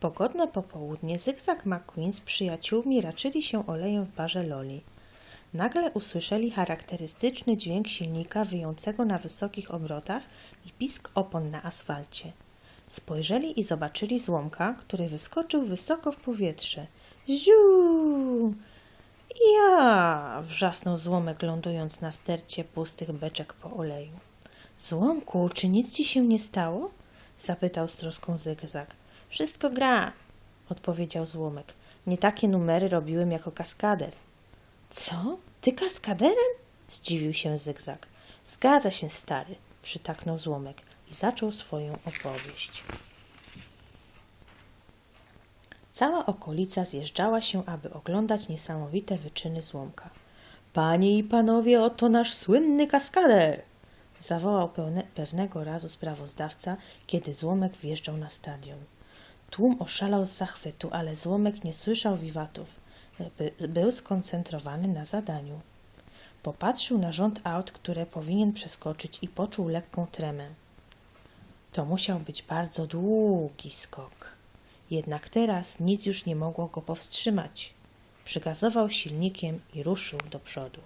pogodne popołudnie Zygzak McQueen z przyjaciółmi raczyli się olejem w barze Loli. Nagle usłyszeli charakterystyczny dźwięk silnika wyjącego na wysokich obrotach i pisk opon na asfalcie. Spojrzeli i zobaczyli złomka, który wyskoczył wysoko w powietrze. Ziu! Ja! wrzasnął złomek, lądując na stercie pustych beczek po oleju. Złomku, czy nic ci się nie stało? zapytał z troską Zygzak. Wszystko gra, odpowiedział złomek. Nie takie numery robiłem jako kaskader. Co? Ty kaskaderem? zdziwił się Zygzak. Zgadza się, stary, przytaknął złomek i zaczął swoją opowieść. Cała okolica zjeżdżała się, aby oglądać niesamowite wyczyny złomka. Panie i panowie, oto nasz słynny kaskader! zawołał pełne, pewnego razu sprawozdawca, kiedy złomek wjeżdżał na stadion. Tłum oszalał z zachwytu, ale złomek nie słyszał wiwatów. By, był skoncentrowany na zadaniu. Popatrzył na rząd aut, które powinien przeskoczyć i poczuł lekką tremę. To musiał być bardzo długi skok. Jednak teraz nic już nie mogło go powstrzymać. Przygazował silnikiem i ruszył do przodu.